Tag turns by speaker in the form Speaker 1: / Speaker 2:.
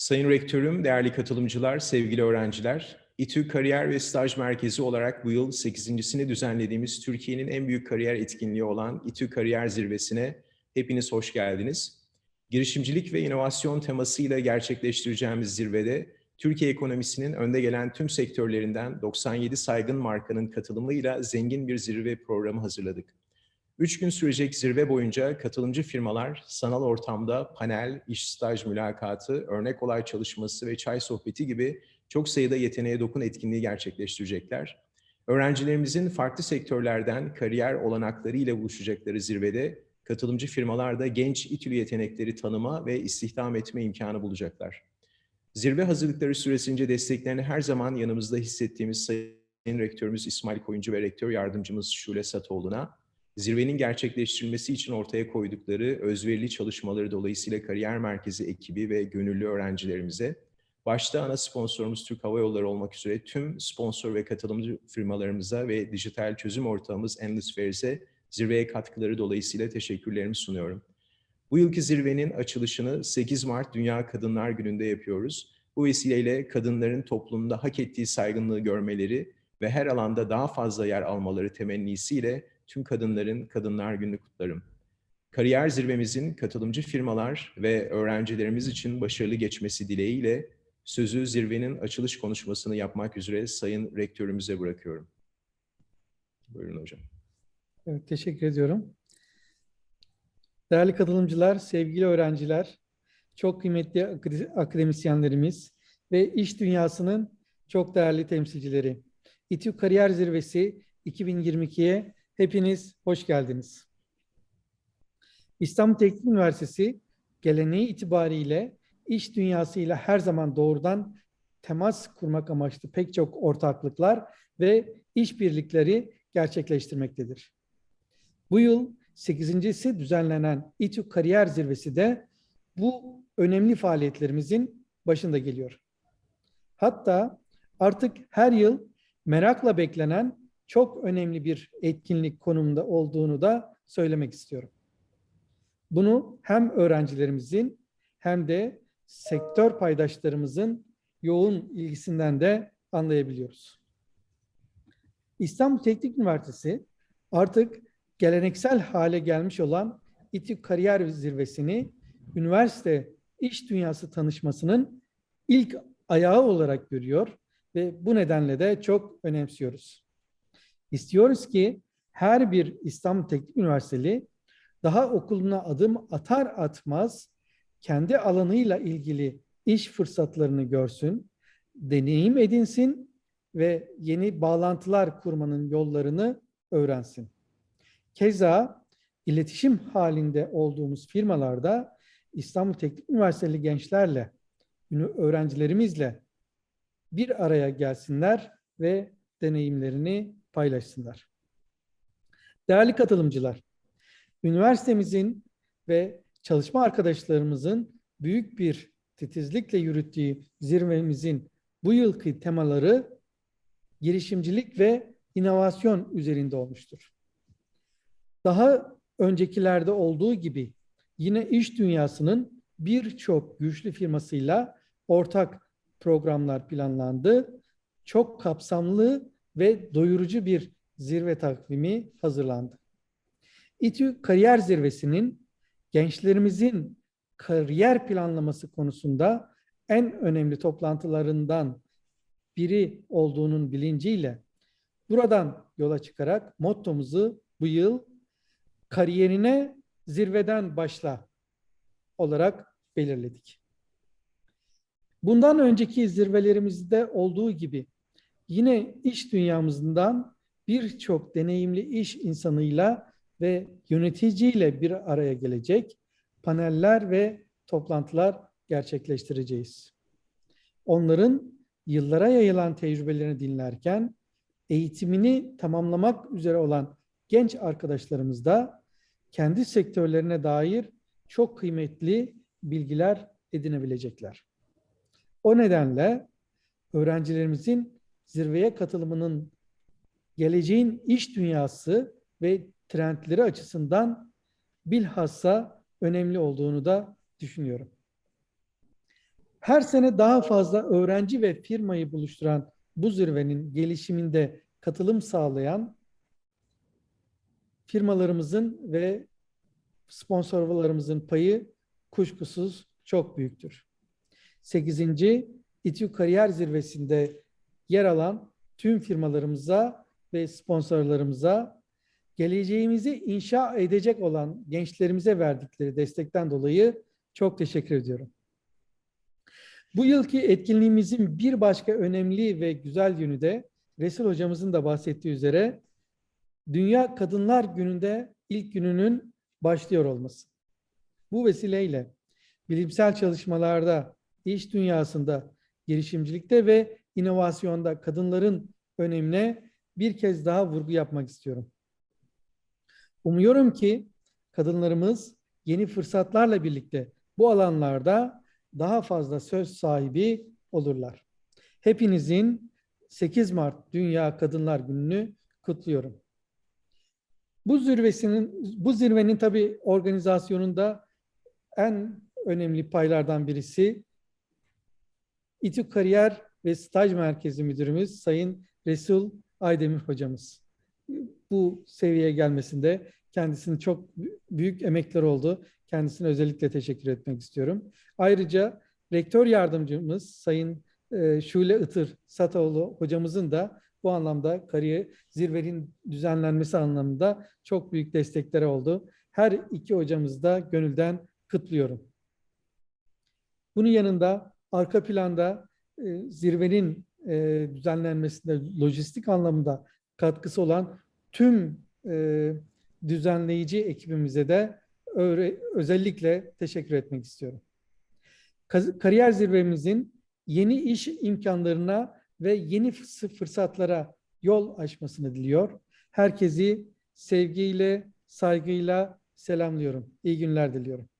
Speaker 1: Sayın Rektörüm, değerli katılımcılar, sevgili öğrenciler, İTÜ Kariyer ve Staj Merkezi olarak bu yıl 8.sini düzenlediğimiz Türkiye'nin en büyük kariyer etkinliği olan İTÜ Kariyer Zirvesi'ne hepiniz hoş geldiniz. Girişimcilik ve inovasyon temasıyla gerçekleştireceğimiz zirvede Türkiye ekonomisinin önde gelen tüm sektörlerinden 97 saygın markanın katılımıyla zengin bir zirve programı hazırladık. Üç gün sürecek zirve boyunca katılımcı firmalar sanal ortamda panel, iş staj mülakatı, örnek olay çalışması ve çay sohbeti gibi çok sayıda yeteneğe dokun etkinliği gerçekleştirecekler. Öğrencilerimizin farklı sektörlerden kariyer olanakları ile buluşacakları zirvede katılımcı firmalar da genç İTÜ yetenekleri tanıma ve istihdam etme imkanı bulacaklar. Zirve hazırlıkları süresince desteklerini her zaman yanımızda hissettiğimiz Sayın Rektörümüz İsmail Koyuncu ve Rektör Yardımcımız Şule Satoğlu'na, zirvenin gerçekleştirilmesi için ortaya koydukları özverili çalışmaları dolayısıyla Kariyer Merkezi ekibi ve gönüllü öğrencilerimize, başta ana sponsorumuz Türk Hava Yolları olmak üzere tüm sponsor ve katılımcı firmalarımıza ve dijital çözüm ortağımız Endless zirveye katkıları dolayısıyla teşekkürlerimi sunuyorum. Bu yılki zirvenin açılışını 8 Mart Dünya Kadınlar Günü'nde yapıyoruz. Bu vesileyle kadınların toplumda hak ettiği saygınlığı görmeleri ve her alanda daha fazla yer almaları temennisiyle tüm kadınların Kadınlar Günü kutlarım. Kariyer zirvemizin katılımcı firmalar ve öğrencilerimiz için başarılı geçmesi dileğiyle sözü zirvenin açılış konuşmasını yapmak üzere Sayın Rektörümüze bırakıyorum. Buyurun hocam.
Speaker 2: Evet, teşekkür ediyorum. Değerli katılımcılar, sevgili öğrenciler, çok kıymetli akademisyenlerimiz ve iş dünyasının çok değerli temsilcileri. İTÜ Kariyer Zirvesi 2022'ye hepiniz hoş geldiniz. İstanbul Teknik Üniversitesi geleneği itibariyle iş dünyasıyla her zaman doğrudan temas kurmak amaçlı pek çok ortaklıklar ve işbirlikleri gerçekleştirmektedir. Bu yıl 8.si düzenlenen İTÜ Kariyer Zirvesi de bu önemli faaliyetlerimizin başında geliyor. Hatta artık her yıl merakla beklenen çok önemli bir etkinlik konumunda olduğunu da söylemek istiyorum. Bunu hem öğrencilerimizin hem de sektör paydaşlarımızın yoğun ilgisinden de anlayabiliyoruz. İstanbul Teknik Üniversitesi artık geleneksel hale gelmiş olan İTÜ Kariyer Zirvesi'ni üniversite iş dünyası tanışmasının ilk ayağı olarak görüyor ve bu nedenle de çok önemsiyoruz. İstiyoruz ki her bir İstanbul Teknik Üniversiteli daha okuluna adım atar atmaz kendi alanıyla ilgili iş fırsatlarını görsün, deneyim edinsin ve yeni bağlantılar kurmanın yollarını öğrensin. Keza iletişim halinde olduğumuz firmalarda İstanbul Teknik Üniversiteli gençlerle, öğrencilerimizle bir araya gelsinler ve deneyimlerini paylaşsınlar. Değerli katılımcılar, üniversitemizin ve çalışma arkadaşlarımızın büyük bir titizlikle yürüttüğü zirvemizin bu yılki temaları girişimcilik ve inovasyon üzerinde olmuştur. Daha öncekilerde olduğu gibi yine iş dünyasının birçok güçlü firmasıyla ortak programlar planlandı. Çok kapsamlı ve doyurucu bir zirve takvimi hazırlandı. İTÜ Kariyer Zirvesi'nin gençlerimizin kariyer planlaması konusunda en önemli toplantılarından biri olduğunun bilinciyle buradan yola çıkarak mottomuzu bu yıl kariyerine zirveden başla olarak belirledik. Bundan önceki zirvelerimizde olduğu gibi yine iş dünyamızdan birçok deneyimli iş insanıyla ve yöneticiyle bir araya gelecek paneller ve toplantılar gerçekleştireceğiz. Onların yıllara yayılan tecrübelerini dinlerken eğitimini tamamlamak üzere olan genç arkadaşlarımız da kendi sektörlerine dair çok kıymetli bilgiler edinebilecekler. O nedenle öğrencilerimizin zirveye katılımının geleceğin iş dünyası ve trendleri açısından bilhassa önemli olduğunu da düşünüyorum. Her sene daha fazla öğrenci ve firmayı buluşturan bu zirvenin gelişiminde katılım sağlayan firmalarımızın ve sponsorlarımızın payı kuşkusuz çok büyüktür. 8. İTÜ Kariyer Zirvesi'nde yer alan tüm firmalarımıza ve sponsorlarımıza geleceğimizi inşa edecek olan gençlerimize verdikleri destekten dolayı çok teşekkür ediyorum. Bu yılki etkinliğimizin bir başka önemli ve güzel yönü de Resul hocamızın da bahsettiği üzere Dünya Kadınlar Günü'nde ilk gününün başlıyor olması. Bu vesileyle bilimsel çalışmalarda, iş dünyasında, girişimcilikte ve inovasyonda kadınların önemine bir kez daha vurgu yapmak istiyorum. Umuyorum ki kadınlarımız yeni fırsatlarla birlikte bu alanlarda daha fazla söz sahibi olurlar. Hepinizin 8 Mart Dünya Kadınlar Günü'nü kutluyorum. Bu zirvesinin bu zirvenin tabii organizasyonunda en önemli paylardan birisi İTÜ Kariyer ve Staj Merkezi Müdürümüz Sayın Resul Aydemir hocamız. Bu seviyeye gelmesinde kendisinin çok büyük emekler oldu. Kendisine özellikle teşekkür etmek istiyorum. Ayrıca rektör yardımcımız Sayın e, Şule Itır Satoğlu hocamızın da bu anlamda kariyer zirvenin düzenlenmesi anlamında çok büyük destekleri oldu. Her iki hocamızı da gönülden kutluyorum. Bunun yanında arka planda e, zirvenin e, düzenlenmesinde lojistik anlamda katkısı olan tüm e, düzenleyici ekibimize de özellikle teşekkür etmek istiyorum. Kariyer zirvemizin yeni iş imkanlarına ve yeni fırsatlara yol açmasını diliyor. Herkesi sevgiyle, saygıyla selamlıyorum. İyi günler diliyorum.